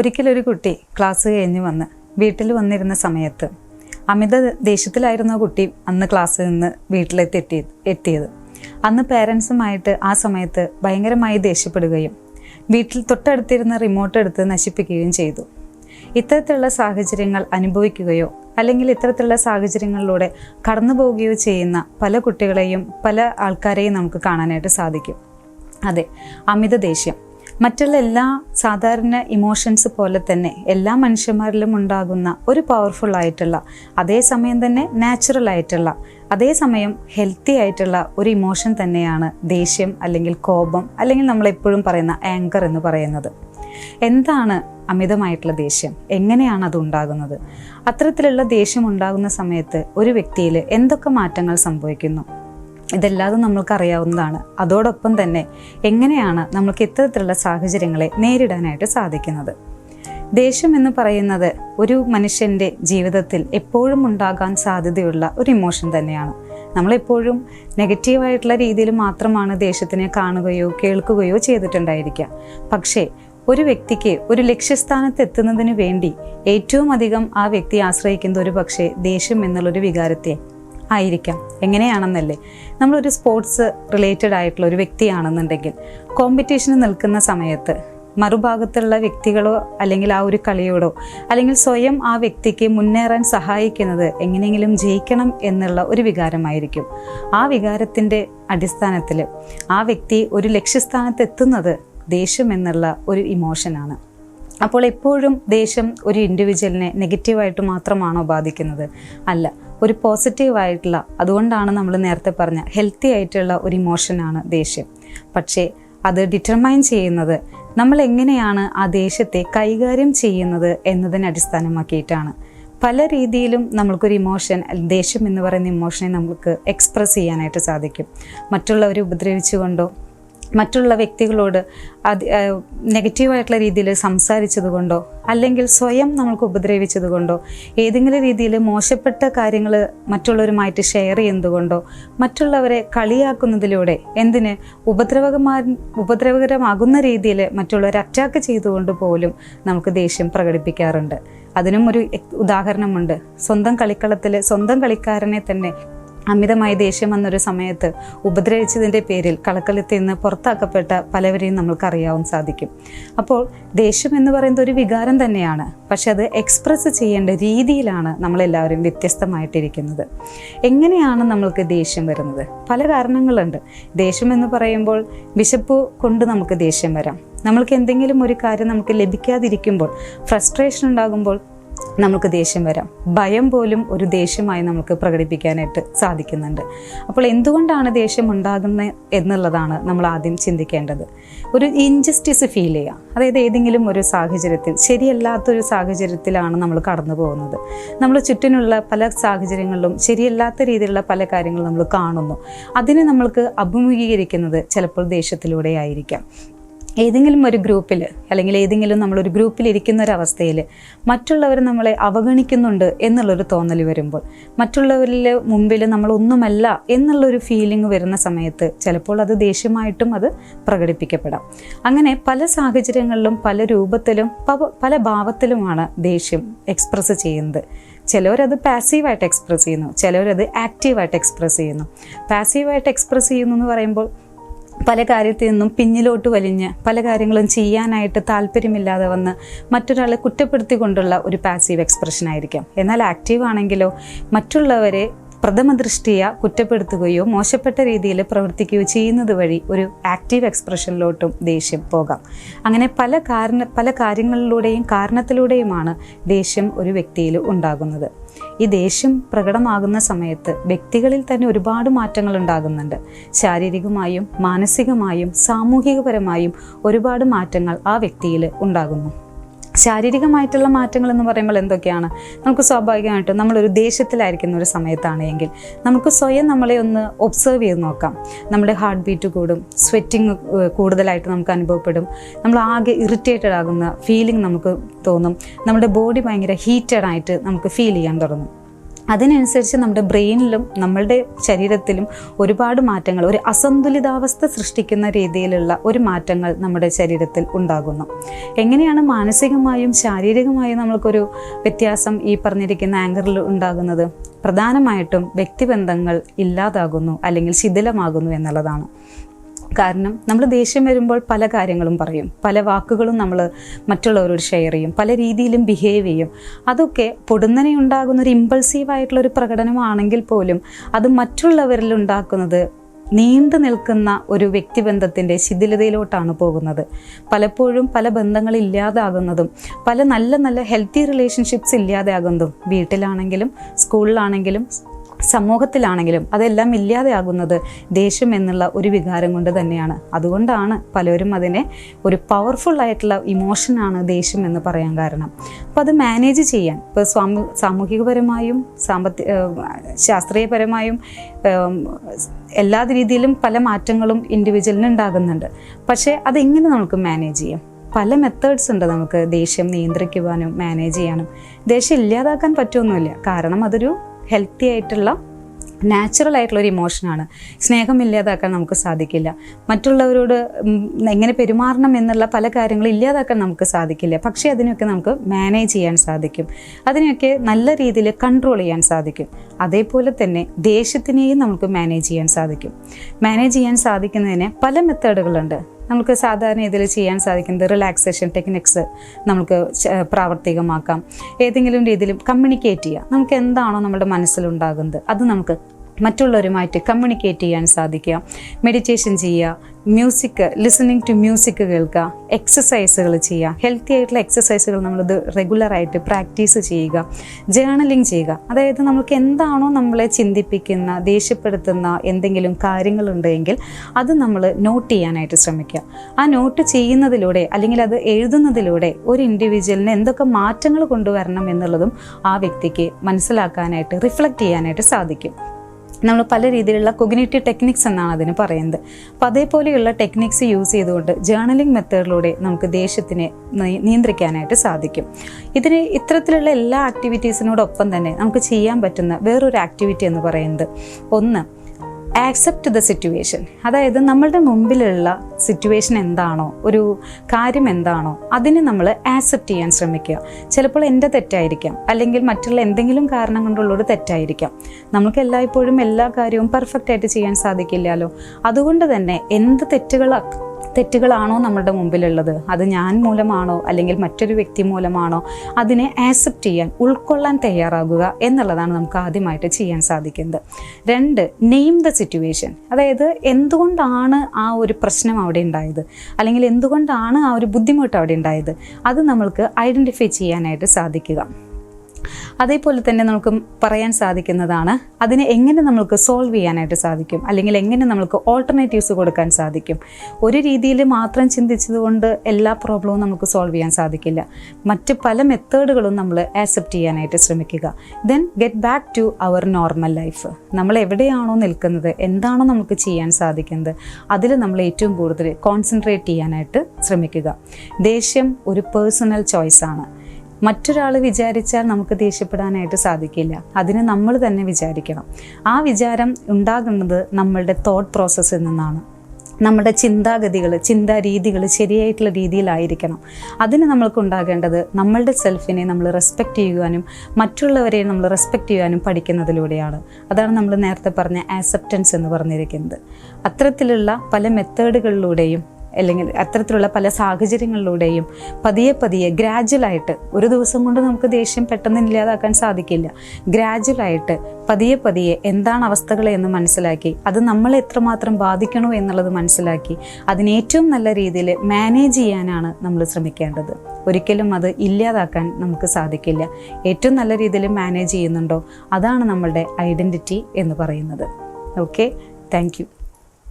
ഒരിക്കലൊരു കുട്ടി ക്ലാസ് കഴിഞ്ഞ് വന്ന് വീട്ടിൽ വന്നിരുന്ന സമയത്ത് അമിത ദേഷ്യത്തിലായിരുന്ന കുട്ടി അന്ന് ക്ലാസ്സിൽ നിന്ന് വീട്ടിലെത്തി എത്തി എത്തിയത്. അന്ന് പേരൻസുമായിട്ട് ആ സമയത്ത് ഭയങ്കരമായി ദേഷ്യപ്പെടുകയും വീട്ടിൽ തൊട്ടടുത്തിരുന്ന റിമോട്ട് എടുത്ത് നശിപ്പിക്കുകയും ചെയ്തു. ഇത്തരത്തിലുള്ള സാഹചര്യങ്ങൾ അനുഭവിക്കുകയോ അല്ലെങ്കിൽ ഇത്തരത്തിലുള്ള സാഹചര്യങ്ങളിലൂടെ കടന്നു പോവുകയോ ചെയ്യുന്ന പല കുട്ടികളെയും പല ആൾക്കാരെയും നമുക്ക് കാണാനായിട്ട് സാധിക്കും. അതെ അമിത ദേഷ്യം. മറ്റുള്ള എല്ലാ സാധാരണ ഇമോഷൻസ് പോലെ തന്നെ എല്ലാ മനുഷ്യന്മാരിലും ഉണ്ടാകുന്ന ഒരു പവർഫുൾ ആയിട്ടുള്ള അതേസമയം തന്നെ നാച്ചുറൽ ആയിട്ടുള്ള അതേസമയം ഹെൽത്തി ആയിട്ടുള്ള ഒരു ഇമോഷൻ തന്നെയാണ് ദേഷ്യം അല്ലെങ്കിൽ കോപം അല്ലെങ്കിൽ നമ്മൾ എപ്പോഴും പറയുന്ന ആങ്കർ എന്ന് പറയുന്നത്. എന്താണ് അമിതമായിട്ടുള്ള ദേഷ്യം? എങ്ങനെയാണ് അത് ഉണ്ടാകുന്നത്? അത്തരത്തിലുള്ള ദേഷ്യം ഉണ്ടാകുന്ന സമയത്ത് ഒരു വ്യക്തിയിൽ എന്തൊക്കെ മാറ്റങ്ങൾ സംഭവിക്കുന്നു? ഇതെല്ലാതും നമ്മൾക്ക് അറിയാവുന്നതാണ് അതോടൊപ്പം തന്നെ എങ്ങനെയാണ് നമ്മൾക്ക് ഇത്തരത്തിലുള്ള സാഹചര്യങ്ങളെ നേരിടാനായിട്ട് സാധിക്കുന്നത്? ദേഷ്യം എന്ന് പറയുന്നത് ഒരു മനുഷ്യന്റെ ജീവിതത്തിൽ എപ്പോഴും ഉണ്ടാകാൻ സാധ്യതയുള്ള ഒരു ഇമോഷൻ തന്നെയാണ്. നമ്മളെപ്പോഴും നെഗറ്റീവായിട്ടുള്ള രീതിയിൽ മാത്രമാണ് ദേഷ്യത്തിനെ കാണുകയോ കേൾക്കുകയോ ചെയ്തിട്ടുണ്ടായിരിക്കുക. പക്ഷേ ഒരു വ്യക്തിക്ക് ഒരു ലക്ഷ്യസ്ഥാനത്ത് എത്തുന്നതിന് വേണ്ടി ഏറ്റവും അധികം ആ വ്യക്തി ആശ്രയിക്കുന്ന ഒരു പക്ഷേ ദേഷ്യം എന്നുള്ളൊരു വികാരത്തെ ആയിരിക്കാം. എങ്ങനെയാണെന്നല്ലേ? നമ്മളൊരു സ്പോർട്സ് റിലേറ്റഡ് ആയിട്ടുള്ള ഒരു വ്യക്തിയാണെന്നുണ്ടെങ്കിൽ കോമ്പറ്റീഷന് നിൽക്കുന്ന സമയത്ത് മറുഭാഗത്തുള്ള വ്യക്തികളോ അല്ലെങ്കിൽ ആ ഒരു കളിയോടോ അല്ലെങ്കിൽ സ്വയം ആ വ്യക്തിക്ക് മുന്നേറാൻ സഹായിക്കുന്നത് എങ്ങനെയെങ്കിലും ജയിക്കണം എന്നുള്ള ഒരു വികാരമായിരിക്കും. ആ വികാരത്തിന്റെ അടിസ്ഥാനത്തിൽ ആ വ്യക്തി ഒരു ലക്ഷ്യസ്ഥാനത്ത് എത്തുന്നത് ദേഷ്യം എന്നുള്ള ഒരു ഇമോഷനാണ് അപ്പോൾ എപ്പോഴും ദേഷ്യം ഒരു ഇൻഡിവിജ്വലിനെ നെഗറ്റീവായിട്ട് മാത്രമാണോ ബാധിക്കുന്നത്? അല്ല. ഒരു പോസിറ്റീവായിട്ടുള്ള അതുകൊണ്ടാണ് നമ്മൾ നേരത്തെ പറഞ്ഞ ഹെൽത്തി ആയിട്ടുള്ള ഒരു ഇമോഷനാണ് ദേഷ്യം. പക്ഷേ അത് ഡിറ്റർമൈൻ ചെയ്യുന്നത് നമ്മൾ എങ്ങനെയാണ് ആ ദേഷ്യത്തെ കൈകാര്യം ചെയ്യുന്നത് എന്നതിനെ അടിസ്ഥാനമാക്കിയിട്ടാണ്. പല രീതിയിലും നമ്മൾക്കൊരു ഇമോഷൻ ദേഷ്യം എന്ന് പറയുന്ന ഇമോഷനെ നമുക്ക് എക്സ്പ്രസ് ചെയ്യാനായിട്ട് സാധിക്കും. മറ്റുള്ളവരെ ഉപദ്രവിച്ചുകൊണ്ടോ മറ്റുള്ള വ്യക്തികളോട് അത് നെഗറ്റീവായിട്ടുള്ള രീതിയിൽ സംസാരിച്ചത് കൊണ്ടോ അല്ലെങ്കിൽ സ്വയം നമ്മൾക്ക് ഉപദ്രവിച്ചത് കൊണ്ടോ ഏതെങ്കിലും രീതിയിൽ മോശപ്പെട്ട കാര്യങ്ങൾ മറ്റുള്ളവരുമായിട്ട് ഷെയർ ചെയ്യുന്നതുകൊണ്ടോ മറ്റുള്ളവരെ കളിയാക്കുന്നതിലൂടെ എന്തിന് ഉപദ്രവകമാ ഉപദ്രവകരമാകുന്ന രീതിയിൽ മറ്റുള്ളവരെ അറ്റാക്ക് ചെയ്തുകൊണ്ട് പോലും നമുക്ക് ദേഷ്യം പ്രകടിപ്പിക്കാറുണ്ട്. അതിനും ഒരു ഉദാഹരണമുണ്ട്. സ്വന്തം കളിക്കളത്തിൽ സ്വന്തം കളിക്കാരനെ തന്നെ അമിതമായി ദേഷ്യം വന്നൊരു സമയത്ത് ഉപദ്രവിച്ചതിന്റെ പേരിൽ കളക്കളത്തിൽ നിന്ന് പുറത്താക്കപ്പെട്ട പലവരെയും നമ്മൾക്ക് അറിയാവാൻ സാധിക്കും. അപ്പോൾ ദേഷ്യം എന്ന് പറയുന്നത് ഒരു വികാരം തന്നെയാണ്. പക്ഷെ അത് എക്സ്പ്രസ് ചെയ്യേണ്ട രീതിയിലാണ് നമ്മളെല്ലാവരും വ്യത്യസ്തമായിട്ടിരിക്കുന്നത്. എങ്ങനെയാണ് നമ്മൾക്ക് ദേഷ്യം വരുന്നത്? പല കാരണങ്ങളുണ്ട്. ദേഷ്യം എന്ന് പറയുമ്പോൾ വിശപ്പ് കൊണ്ട് നമുക്ക് ദേഷ്യം വരാം. നമ്മൾക്ക് എന്തെങ്കിലും ഒരു കാര്യം നമുക്ക് ലഭിക്കാതിരിക്കുമ്പോൾ ഫ്രസ്ട്രേഷൻ ഉണ്ടാകുമ്പോൾ നമുക്ക് ദേഷ്യം വരാം. ഭയം പോലും ഒരു ദേഷ്യമായി നമുക്ക് പ്രകടിപ്പിക്കാനായിട്ട് സാധിക്കുന്നുണ്ട്. അപ്പോൾ എന്തുകൊണ്ടാണ് ദേഷ്യം ഉണ്ടാകുന്നത് എന്നുള്ളതാണ് നമ്മൾ ആദ്യം ചിന്തിക്കേണ്ടത്. ഒരു ഇൻജസ്റ്റിസ് ഫീൽ ചെയ്യുക. അതായത് ഏതെങ്കിലും ഒരു സാഹചര്യത്തിൽ ശരിയല്ലാത്തൊരു സാഹചര്യത്തിലാണ് നമ്മൾ കടന്നു പോകുന്നത്. നമ്മൾ ചുറ്റിനുള്ള പല സാഹചര്യങ്ങളിലും ശരിയല്ലാത്ത രീതിയിലുള്ള പല കാര്യങ്ങളും നമ്മൾ കാണുന്നു. അതിനെ നമ്മൾക്ക് അഭിമുഖീകരിക്കുന്നത് ചിലപ്പോൾ ദേഷ്യത്തിലൂടെ ആയിരിക്കാം. ഏതെങ്കിലും ഒരു ഗ്രൂപ്പിൽ അല്ലെങ്കിൽ ഏതെങ്കിലും നമ്മളൊരു ഗ്രൂപ്പിൽ ഇരിക്കുന്ന ഒരു അവസ്ഥയിൽ മറ്റുള്ളവർ നമ്മളെ അവഗണിക്കുന്നുണ്ട് എന്നുള്ളൊരു തോന്നൽ വരുമ്പോൾ മറ്റുള്ളവരിൽ മുമ്പിൽ നമ്മളൊന്നുമല്ല എന്നുള്ളൊരു ഫീലിംഗ് വരുന്ന സമയത്ത് ചിലപ്പോൾ അത് ദേഷ്യമായിട്ടും അത് പ്രകടിപ്പിക്കപ്പെടാം. അങ്ങനെ പല സാഹചര്യങ്ങളിലും പല രൂപത്തിലും പല ഭാവത്തിലുമാണ് ദേഷ്യം എക്സ്പ്രസ് ചെയ്യുന്നത്. ചിലവരത് പാസീവായിട്ട് എക്സ്പ്രസ് ചെയ്യുന്നു ചിലവരത് ആക്റ്റീവായിട്ട് എക്സ്പ്രസ് ചെയ്യുന്നു. പാസീവായിട്ട് എക്സ്പ്രസ് ചെയ്യുന്നു എന്ന് പറയുമ്പോൾ പല കാര്യത്തിൽ നിന്നും പിന്നിലോട്ട് വലിഞ്ഞ് പല കാര്യങ്ങളും ചെയ്യാനായിട്ട് താല്പര്യമില്ലാതെ വന്ന് മറ്റൊരാളെ കുറ്റപ്പെടുത്തിക്കൊണ്ടുള്ള ഒരു പാസീവ് എക്സ്പ്രഷൻ ആയിരിക്കാം. എന്നാൽ ആക്റ്റീവ് ആണെങ്കിലോ മറ്റുള്ളവരെ പ്രഥമ ദൃഷ്ടിയ കുറ്റപ്പെടുത്തുകയോ മോശപ്പെട്ട രീതിയിൽ പ്രവർത്തിക്കുകയോ ചെയ്യുന്നത് വഴി ഒരു ആക്റ്റീവ് എക്സ്പ്രഷനിലോട്ടും ദേഷ്യം പോകാം. അങ്ങനെ പല കാരണ പല കാര്യങ്ങളിലൂടെയും കാരണത്തിലൂടെയുമാണ് ദേഷ്യം ഒരു വ്യക്തിയിൽ ഉണ്ടാകുന്നത്. ഈ ദേഷ്യം പ്രകടമാകുന്ന സമയത്ത് വ്യക്തികളിൽ തന്നെ ഒരുപാട് മാറ്റങ്ങൾ ഉണ്ടാകുന്നുണ്ട്. ശാരീരികമായും മാനസികമായും സാമൂഹികപരമായും ഒരുപാട് മാറ്റങ്ങൾ ആ വ്യക്തിയിൽ ഉണ്ടാകുന്നു. ശാരീരികമായിട്ടുള്ള മാറ്റങ്ങൾ എന്ന് പറയുമ്പോൾ എന്തൊക്കെയാണ്? നമുക്ക് സ്വാഭാവികമായിട്ടും നമ്മളൊരു ദേഷ്യത്തിലായിരിക്കുന്ന ഒരു സമയത്താണെങ്കിൽ നമുക്ക് സ്വയം നമ്മളെ ഒന്ന് ഒബ്സർവ് ചെയ്ത് നോക്കാം. നമ്മുടെ ഹാർട്ട് ബീറ്റ് കൂടും സ്വെറ്റിങ് കൂടുതലായിട്ട് നമുക്ക് അനുഭവപ്പെടും. നമ്മൾ ആകെ ഇറിറ്റേറ്റഡ് ആകുന്ന ഫീലിംഗ് നമുക്ക് തോന്നും. നമ്മുടെ ബോഡി ഭയങ്കര ഹീറ്റഡ് ആയിട്ട് നമുക്ക് ഫീൽ ചെയ്യാൻ തുടങ്ങും. അതിനനുസരിച്ച് നമ്മുടെ ബ്രെയിനിലും നമ്മളുടെ ശരീരത്തിലും ഒരുപാട് മാറ്റങ്ങൾ ഒരു അസന്തുലിതാവസ്ഥ സൃഷ്ടിക്കുന്ന രീതിയിലുള്ള ഒരു മാറ്റങ്ങൾ നമ്മുടെ ശരീരത്തിൽ ഉണ്ടാകുന്നു. എങ്ങനെയാണ് മാനസികമായും ശാരീരികമായും നമ്മൾക്കൊരു വ്യത്യാസം ഈ പറഞ്ഞിരിക്കുന്ന ആങ്കറിൽ ഉണ്ടാകുന്നത്? പ്രധാനമായിട്ടും വ്യക്തിബന്ധങ്ങൾ ഇല്ലാതാകുന്നു അല്ലെങ്കിൽ ശിഥിലമാകുന്നു എന്നുള്ളതാണ്. കാരണം നമ്മൾ ദേഷ്യം വരുമ്പോൾ പല കാര്യങ്ങളും പറയും. പല വാക്കുകളും നമ്മൾ മറ്റുള്ളവരോട് ഷെയർ ചെയ്യും. പല രീതിയിലും ബിഹേവ് ചെയ്യും. അതൊക്കെ പൊടുന്നനെ ഉണ്ടാകുന്ന ഒരു ഇമ്പൾസീവ് ആയിട്ടുള്ള ഒരു പ്രകടനമാണെങ്കിൽ പോലും അത് മറ്റുള്ളവരിൽ ഉണ്ടാക്കുന്നത് നീണ്ടു നിൽക്കുന്ന ഒരു വ്യക്തിബന്ധത്തിന്റെ ശിഥിലതയിലോട്ടാണ് പോകുന്നത്. പലപ്പോഴും പല ബന്ധങ്ങൾ ഇല്ലാതാകുന്നതും പല നല്ല നല്ല ഹെൽത്തി റിലേഷൻഷിപ്സ് ഇല്ലാതാകുന്നതും വീട്ടിലാണെങ്കിലും സ്കൂളിലാണെങ്കിലും സമൂഹത്തിലാണെങ്കിലും അതെല്ലാം ഇല്ലാതെയാകുന്നത് ദേഷ്യം എന്നുള്ള ഒരു വികാരം കൊണ്ട് തന്നെയാണ്. അതുകൊണ്ടാണ് പലരും അതിനെ ഒരു പവർഫുൾ ആയിട്ടുള്ള ഇമോഷനാണ് ദേഷ്യം എന്ന് പറയാൻ കാരണം. അപ്പോൾ അത് മാനേജ് ചെയ്യാൻ ഇപ്പോൾ സാമൂഹികപരമായും സാമ്പത്തിക ശാസ്ത്രീയപരമായും എല്ലാ രീതിയിലും പല മാറ്റങ്ങളും ഇൻഡിവിജ്വലിന് ഉണ്ടാകുന്നുണ്ട്. പക്ഷേ അതെങ്ങനെ നമുക്ക് മാനേജ് ചെയ്യാം? പല മെത്തേഡ്സ് ഉണ്ട് നമുക്ക് ദേഷ്യം നിയന്ത്രിക്കുവാനും മാനേജ് ചെയ്യാനും. ദേഷ്യം ഇല്ലാതാക്കാൻ പറ്റുമൊന്നുമില്ല കാരണം അതൊരു ഹെൽത്തി ആയിട്ടുള്ള നാച്ചുറൽ ആയിട്ടുള്ള ഒരു ഇമോഷനാണ് സ്നേഹം ഇല്ലാതാക്കാൻ നമുക്ക് സാധിക്കില്ല. മറ്റുള്ളവരോട് എങ്ങനെ പെരുമാറണം എന്നുള്ള പല കാര്യങ്ങളും ഇല്ലാതാക്കാൻ നമുക്ക് സാധിക്കില്ല. പക്ഷേ അതിനൊക്കെ നമുക്ക് മാനേജ് ചെയ്യാൻ സാധിക്കും. അതിനെയൊക്കെ നല്ല രീതിയിൽ കൺട്രോൾ ചെയ്യാൻ സാധിക്കും. അതേപോലെ തന്നെ ദേഷ്യത്തിനെയും നമുക്ക് മാനേജ് ചെയ്യാൻ സാധിക്കും. മാനേജ് ചെയ്യാൻ സാധിക്കുന്നതിന് പല മെത്തേഡുകളുണ്ട് നമുക്ക് സാധാരണ ഇതിൽ ചെയ്യാൻ സാധിക്കുന്നത് റിലാക്സേഷൻ ടെക്നിക്സ് നമുക്ക് പ്രാവർത്തികമാക്കാം. ഏതെങ്കിലും രീതിയിൽ കമ്മ്യൂണിക്കേറ്റ് ചെയ്യുക നമുക്ക് എന്താണോ നമ്മുടെ മനസ്സിലുണ്ടാകുന്നത് അത് നമുക്ക് മറ്റുള്ളവരുമായിട്ട് കമ്മ്യൂണിക്കേറ്റ് ചെയ്യാൻ സാധിക്കുക. മെഡിറ്റേഷൻ ചെയ്യുക. മ്യൂസിക് ലിസണിങ് ടു മ്യൂസിക് കേൾക്കുക. എക്സസൈസുകൾ ചെയ്യുക. ഹെൽത്തി ആയിട്ടുള്ള എക്സസൈസുകൾ നമ്മളിത് റെഗുലറായിട്ട് പ്രാക്ടീസ് ചെയ്യുക. ജേണലിങ് ചെയ്യുക. അതായത് നമുക്ക് എന്താണോ നമ്മളെ ചിന്തിപ്പിക്കുന്ന ദേഷ്യപ്പെടുത്തുന്ന എന്തെങ്കിലും കാര്യങ്ങളുണ്ടെങ്കിൽ അത് നമ്മൾ നോട്ട് ചെയ്യാനായിട്ട് ശ്രമിക്കുക. ആ നോട്ട് ചെയ്യുന്നതിലൂടെ അല്ലെങ്കിൽ അത് എഴുതുന്നതിലൂടെ ഒരു ഇൻഡിവിജ്വലിന് എന്തൊക്കെ മാറ്റങ്ങൾ കൊണ്ടുവരണം എന്നുള്ളതും ആ വ്യക്തിക്ക് മനസ്സിലാക്കാനായിട്ട് റിഫ്ലക്റ്റ് ചെയ്യാനായിട്ട് സാധിക്കും. നമ്മൾ പല രീതിയിലുള്ള കൊഗ്നേറ്റീവ് ടെക്നിക്സ് എന്നാണ് അതിന് പറയുന്നത്. അപ്പം അതേപോലെയുള്ള ടെക്നിക്സ് യൂസ് ചെയ്തുകൊണ്ട് ജേർണലിംഗ് മെത്തേഡിലൂടെ നമുക്ക് ദേഷ്യത്തിനെ നിയന്ത്രിക്കാനായിട്ട് സാധിക്കും. ഇതിന് ഇത്തരത്തിലുള്ള എല്ലാ ആക്ടിവിറ്റീസിനോടൊപ്പം തന്നെ നമുക്ക് ചെയ്യാൻ പറ്റുന്ന വേറൊരു ആക്ടിവിറ്റി എന്ന് പറയുന്നത് ഒന്ന് ആക്സെപ്റ്റ് ദ സിറ്റുവേഷൻ അതായത് നമ്മളുടെ മുമ്പിലുള്ള സിറ്റുവേഷൻ എന്താണോ ഒരു കാര്യം എന്താണോ അതിനെ നമ്മൾ ആക്സെപ്റ്റ് ചെയ്യാൻ ശ്രമിക്കുക. ചിലപ്പോൾ എന്റെ തെറ്റായിരിക്കാം അല്ലെങ്കിൽ മറ്റുള്ള എന്തെങ്കിലും കാരണം കൊണ്ടുള്ളൊരു തെറ്റായിരിക്കാം. നമുക്ക് എല്ലായ്പ്പോഴും എല്ലാ കാര്യവും പെർഫെക്റ്റ് ആയിട്ട് ചെയ്യാൻ സാധിക്കില്ലല്ലോ. അതുകൊണ്ട് തന്നെ എന്ത് തെറ്റുകൾ തെറ്റുകളാണോ നമ്മുടെ മുമ്പിലുള്ളത്? അത് ഞാൻ മൂലമാണോ? അല്ലെങ്കിൽ മറ്റൊരു വ്യക്തി മൂലമാണോ? അതിനെ ആക്സെപ്റ്റ് ചെയ്യാൻ ഉൾക്കൊള്ളാൻ തയ്യാറാകുക എന്നുള്ളതാണ് നമുക്ക് ആദ്യമായിട്ട് ചെയ്യാൻ സാധിക്കുന്നത്. രണ്ട് നെയിം ദ സിറ്റുവേഷൻ അതായത് എന്തുകൊണ്ടാണ് ആ ഒരു പ്രശ്നം അവിടെ ഉണ്ടായത്? അല്ലെങ്കിൽ എന്തുകൊണ്ടാണ് ആ ഒരു ബുദ്ധിമുട്ട് അവിടെ ഉണ്ടായത്? അത് നമ്മൾക്ക് ഐഡന്റിഫൈ ചെയ്യാനായിട്ട് സാധിക്കുക. അതേപോലെ തന്നെ നമുക്ക് പറയാൻ സാധിക്കുന്നതാണ് അതിനെ എങ്ങനെ നമുക്ക് സോൾവ് ചെയ്യാനായിട്ട് സാധിക്കും അല്ലെങ്കിൽ എങ്ങനെ നമുക്ക് ഓൾട്ടർനേറ്റീവ്സ് കൊടുക്കാൻ സാധിക്കും. ഒരു രീതിയിൽ മാത്രം ചിന്തിച്ചതുകൊണ്ട് എല്ലാ പ്രോബ്ലവും നമുക്ക് സോൾവ് ചെയ്യാൻ സാധിക്കില്ല. മറ്റ് പല മെത്തേഡുകളും നമ്മൾ ആക്സെപ്റ്റ് ചെയ്യാനായിട്ട് ശ്രമിക്കുക. Then get back to our normal life നമ്മൾ എവിടെയാണോ നിൽക്കുന്നത് എന്താണോ നമുക്ക് ചെയ്യാൻ സാധിക്കുന്നത് അതിൽ നമ്മൾ ഏറ്റവും കൂടുതൽ കോൺസെൻട്രേറ്റ് ചെയ്യാനായിട്ട് ശ്രമിക്കുക. ദേഷ്യം ഒരു പേഴ്സണൽ ചോയ്സാണ് മറ്റൊരാൾ വിചാരിച്ചാൽ നമുക്ക് ദേഷ്യപ്പെടാനായിട്ട് സാധിക്കില്ല. അതിന് നമ്മൾ തന്നെ വിചാരിക്കണം. ആ വിചാരം ഉണ്ടാകുന്നത് നമ്മളുടെ തോട്ട് പ്രോസസ്സിൽ നിന്നാണ്. നമ്മുടെ ചിന്താഗതികൾ ചിന്താരീതികൾ ശരിയായിട്ടുള്ള രീതിയിലായിരിക്കണം. അതിന് നമ്മൾക്ക് ഉണ്ടാകേണ്ടത് നമ്മളുടെ സെൽഫിനെ നമ്മൾ റെസ്പെക്റ്റ് ചെയ്യുവാനും മറ്റുള്ളവരെ നമ്മൾ റെസ്പെക്റ്റ് ചെയ്യുവാനും പഠിക്കുന്നതിലൂടെയാണ്. അതാണ് നമ്മൾ നേരത്തെ പറഞ്ഞ ആക്സെപ്റ്റൻസ് എന്ന് പറഞ്ഞിരിക്കുന്നത്. അത്തരത്തിലുള്ള പല മെത്തേഡുകളിലൂടെയും അല്ലെങ്കിൽ അത്തരത്തിലുള്ള പല സാഹചര്യങ്ങളിലൂടെയും പതിയെ പതിയെ ഗ്രാജുവലായിട്ട് ഒരു ദിവസം കൊണ്ട് നമുക്ക് ദേഷ്യം പെട്ടെന്ന് ഇല്ലാതാക്കാൻ സാധിക്കില്ല. ഗ്രാജുവലായിട്ട് പതിയെ പതിയെ എന്താണ് അവസ്ഥകൾ എന്ന് മനസ്സിലാക്കി അത് നമ്മളെ എത്രമാത്രം ബാധിക്കണോ എന്നുള്ളത് മനസ്സിലാക്കി അതിനെ ഏറ്റവും നല്ല രീതിയിൽ മാനേജ് ചെയ്യാനാണ് നമ്മൾ ശ്രമിക്കേണ്ടത്. ഒരിക്കലും അത് ഇല്ലാതാക്കാൻ നമുക്ക് സാധിക്കില്ല. ഏറ്റവും നല്ല രീതിയിൽ മാനേജ് ചെയ്യുന്നുണ്ടോ? അതാണ് നമ്മളുടെ ഐഡന്റിറ്റി എന്ന് പറയുന്നത്. Okay thank